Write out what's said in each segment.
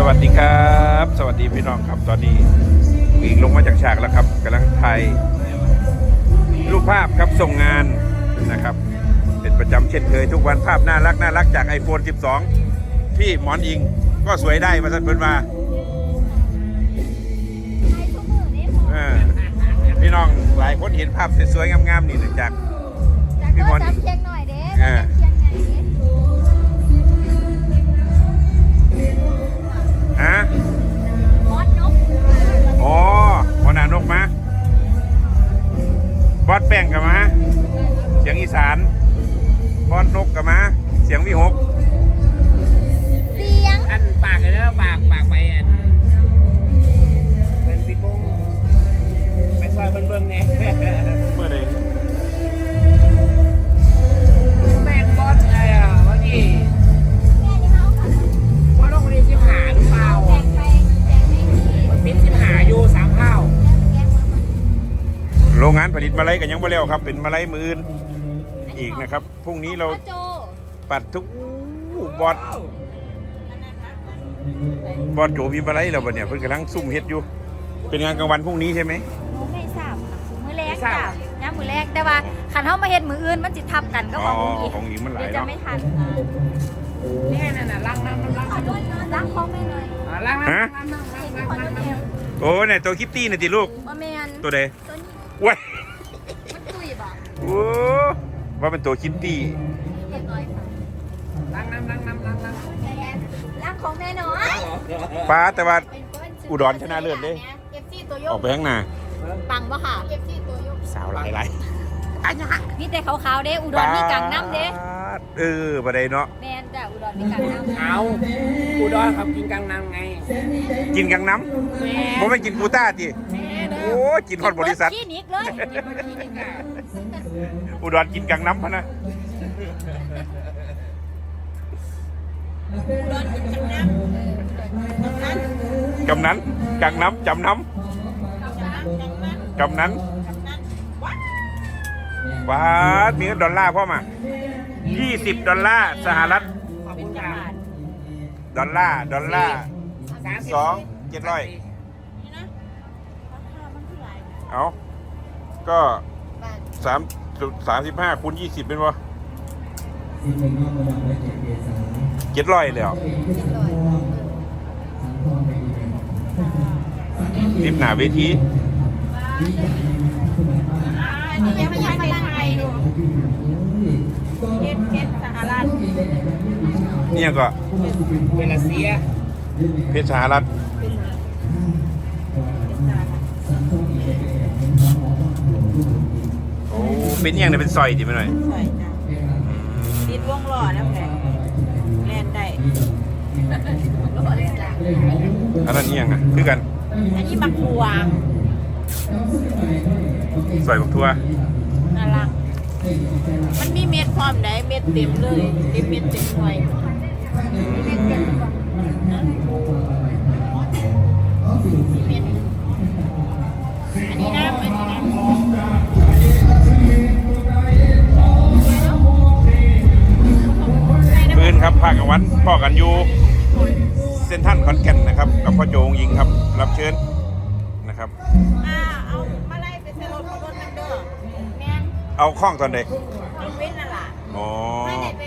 สวัสดีครับ สวัสดีพี่น้องครับตอนนี้อีกลงมาจากฉากแล้วครับกำลังถ่ายรูปภาพครับส่งงานนะครับ เป็นประจำเช่นเคยทุกวันภาพน่ารักน่ารักจาก iPhone 12 พี่หมอนอิงก็สวยได้มาสันเพิ่นมาเออพี่น้องหลายคนเห็นภาพสวยๆงามๆนี่จากจากพี่ก็บอลจำเชียงหน่อยเด้อ่ ฮะมอดนกอ๋อหัวหน้านกมาบอสแป้งกับมาเสียงอีสานบอสนกกับมาเสียงวิหกเสียงอันปากเลยนะ กันยังไม่แล้วครับ เป็นมาลัยมืออื่นอีกนะครับพรุ่งนี้เราพ่อโจปัดทุกบอสบอสโจมีมาลัยแล้วบัดเนี่ยเพิ่งกำลังซุ่มเฮ็ดอยู่ เป็นงานกลางวันพรุ่งนี้ใช่ไหมหนูไม่ทราบค่ะมือแรกจ้ะย้ำมือแรกแต่ว่าขันเขามาเห็นมืออื่นมันจิทับกันก็อ๋ขอองหนูอีกของหญิงมันหลาเดี๋ยยวจะเนาะไม่ทันนี่นั่นน่ะล้างน้ำล้างขอน้ำโทษนะล้างคอไม่เลยอ่าล้างน้ำล้างน้ำล้างขอน้ำโทล้างษน้เดียวโอ้เนี่ยตัวคิตตี้น่ะติลูกว่าแมนตัวใดตัวนี้ว้ายมันตุยบอก โอ้ว่าเป็นตัวคิตตี้เรียบร้อยค่ะล้างน้ำล้างน้ำล้างน้ำล้างของแม่น้อยป้าแต่ว่าอุดรชนะเลิศเด้ เก็บซี่ตัวโยออกกไปข้างหน้า ปังปะค่ะ เก็บซี่ตัวโยกสาวหลายหลายมีแต่ขาวๆเด้ อุดรมีกลางน้ำเด้ เออประเดี๋ยวเนาะ แมนจ้ะอุดรมีกลางน้ำเอาอุดรครับกินกลางน้ำไงกินกังน้แม่ำผมไม่กินกูต้าจีแม่เด้โอ้กินฮอดบริษัทคลินิกเลย อุดรกินกังน้ำพะนะกำนั้นกังน้ำจำน้ำกำนั้นว้าดมีเงินดอลลาร์พ่อมา20ดอลลาร์สหรัฐขอบคุณค่ะดอลลาร์ดอลลาร์สองเจ็ดร้อยเอาก็สาม สามสิบห้าคูณยี่สิบเป็นวะเจ็ดร้อยเลยเหรอริมหนาเวทีนี่ยังไม่ยังไม่ยังไงดูเก็บเก็บสหรัฐเนี่ยก็เวลาเสีย เพชรสหรัฐโอ้ เป็นอยังไงเป็นซอยดิไปหน่อยใช่จ้ะติดวงล้อน้ำแข็งแล่นได้อันนั้นนี่ยังอะคือกันอันนี้บักบัวซอยกับทัวน่ารักมันมีเม็ดพร้อมได้เม็ดเต็มเลยเต็มเม็ดเต็มหน่วยอัน ปืนครับภาคกลางวันพ่อกันอยู่เซนทรันคอนแก่นนะครับกับพ่อโจงยิงครับ รับเชิญนะครับอ่าเอามาไล่ไปใส่รถรถมันเด้อแม่นเอาข้องตอนใดเอาเว้นน่ะล่ะอ๋อไม่ได้ไป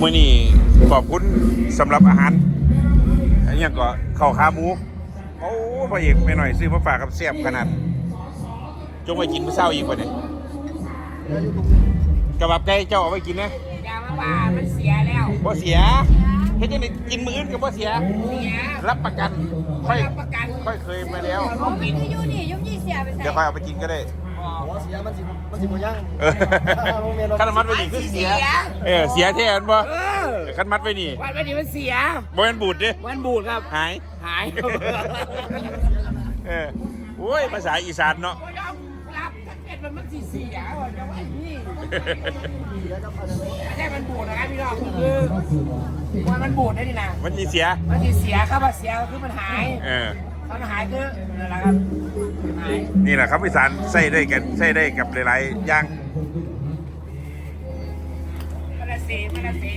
มื้อนี้ขอบคุณสำหรับอาหารอันนี้ก็ข้าวขาหมูโอ้พระเอกไปหน่อยซื้อมาฝากกับเสียบขนาด จงไปกินมื้อเช้าอีกป่ะเนี่ยกระบับไก่เจ้าเอาไว้กินนะอย่ามาว่ามันเสียแล้วบ่เสียเฮ็ดจังได๋กินมื้ออื่นก็บ่เสีย เสียรับประกันค่อยรับประกันค่อยเคยมาแล้ว เขากินคืออยู่นี่ยุ่งยี่เสียไปใส่ เดี๋ยวค่อยเอาไปกินก็ได้ เหัวเสียมันสิมันสิบ่ย่างเออคันมัดไว้นี่คือเสีย เออเสียแทนบ่เออคันมัดไว้นี่วันนี้มันเสีย บ่แม่นบูดเด้วันบูดครับ หาย หายเออโอ้ยภาษาอีสานเนาะ ยอมรับถ้าเกิดมันมันสีเสียว่ะจะว่านี่แค่มันบูดนะครับพี่น้องคือวันมันบูดได้ดีนะมันมีเสีย มันสีเสียครับว่าเสียคือมันหายเออตอนหายคือนั่นแหละครับหาย นี่แหละครับอีสานใส่ได้กันใส่ได้กับหลายๆอย่างมันละสีมันละสี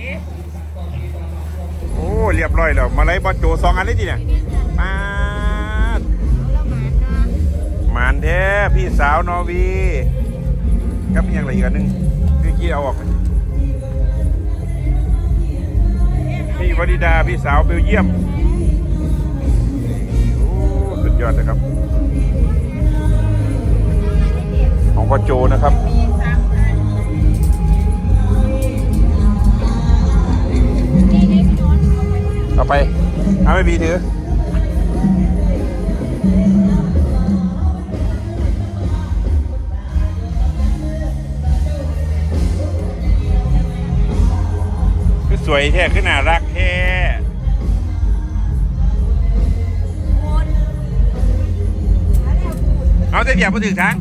โอ้เรียบร้อยแล้วมาเลยบอลโจสองอันเลยทีเนี่ยมาดเราหมาเนาะหมานแท้พี่สาวนอร์วีกับอีกอย่างอะไรอีกอันหนึงเมื่อกี้เอาออกไปพี่วนิดาพี่สาวเบลเยียม โอ้ สุดยอดเลยครับ ของพ่อโจนะครับเอาไปเอาไม่มีถือสวยแท้คือน่ารักแท้เอาแต่เดียวมาถึงทาง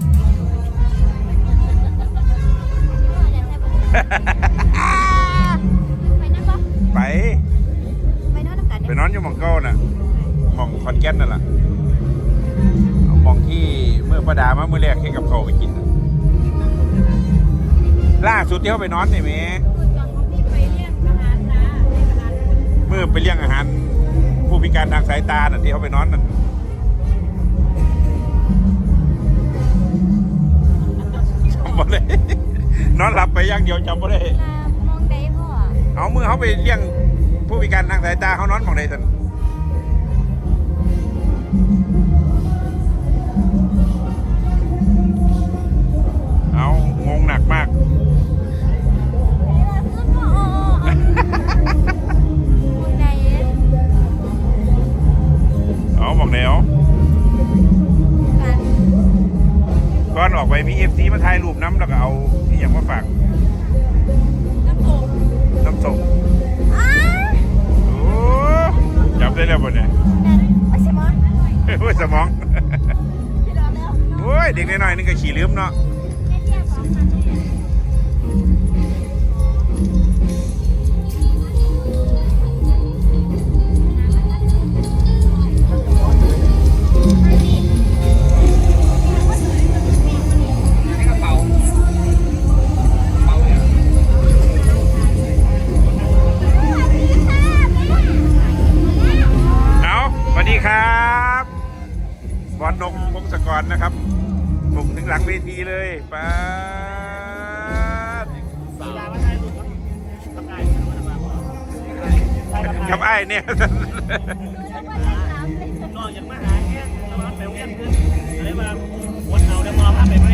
ไปนั่นปะไป ไปนอนน้ำกันไปเนี่ยนอนอยู่หมองเก้าน่ะหมองคอนแก่นนั่นแหละเอาหมองที่เมื่อประดามาเมื่อแรกให้กับเขาวไปกินน่ะล่าสุดที่เขาไปนอนนี่แหมจองของพี่ไปเรียกอาหารนะเรียกอาหารเมื่อไปเลี้ยงอาหาร ผู้พิการทางสายตาน่ะที่เขาไปนอนนั่นจำบ่ได้ นอนหลับไปอย่างเดียวจำบ่ได้ ลามองได้พ่อ เอาเมื่อเขาไปเลี้ยงผู้พิการทางสายตาเขานอนหมองใดสัน เนี่ยไม่ใช่มั้งโอ้ยสมอง โอ้ยเด็กน้อยๆนึงก็ขี่ลืมเนาะ เนี่ยนอกจากมาหาแค่ตลอดไปเวียนขึ้นอะไรมาวนเอาได้มอภาพไปไหม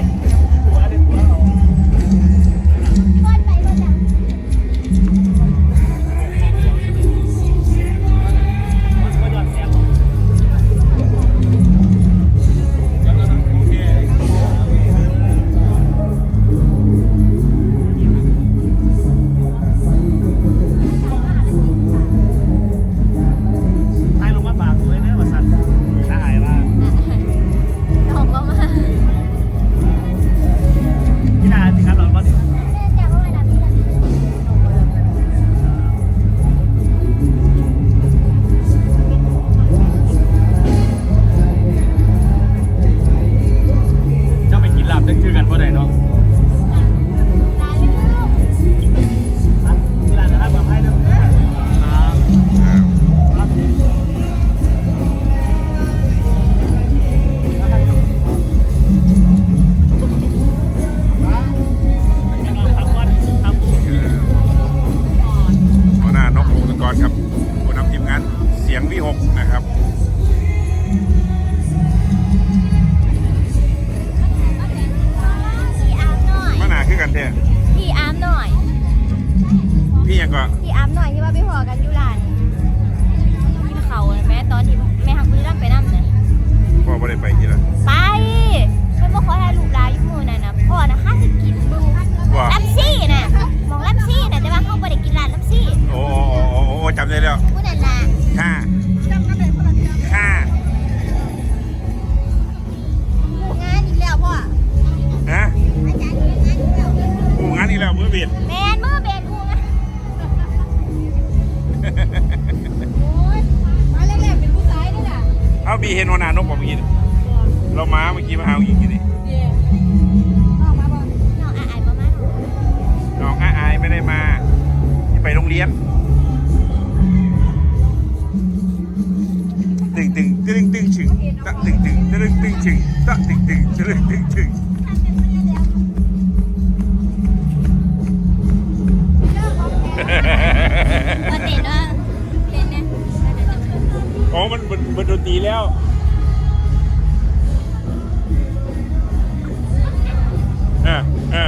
ี่แหละมือเบียดแมนมือเบนกูนะโอ้ยมาแรกๆเป็นผู้ชายนี่แหละเอามีเห็นหัวนานกบอกเมื่อกี้เรามาเมื่อกี้มาหาอีกทีนี่ย่อกมาบอน้องอาอายประมน้องอาอายไม่ได้มาที่ไปโรงเรียนตึงตึงตึงตึงชึงตึงตึงตึงตึงชึงตึงตึงตึงตึงชึง บนบนดนตรีแล้วอ่าอ่า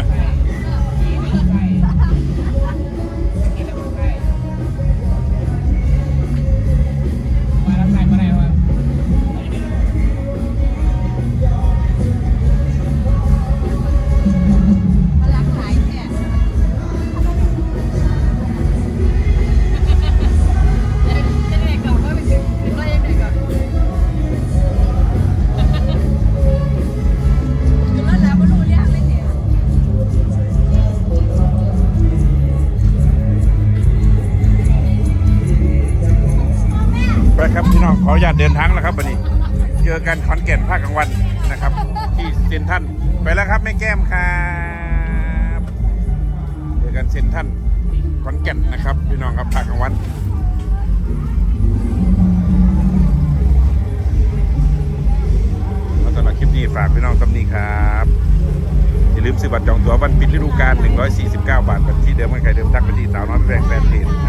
ญาตเดินทางแล้วครับวันนี้ เจอกันขอนแก่นภาคกลางวันนะครับ ที่เซนทันไปแล้วครับแม่แก้มครับเจอกันเซนทันขอนแก่นนะครับพี่น้องครับภาคกลางวันสำหรับคลิปนี้ฝากพี่น้องตำนี้ครับอย่าลืมซื้อบัตรจองตั๋ววันปิดฤดูกาล149 บาทบัตรที่เดิมเมื่อใครเดิมทักไปที่สาวน้อยแฟนแฟนเพจนะครับ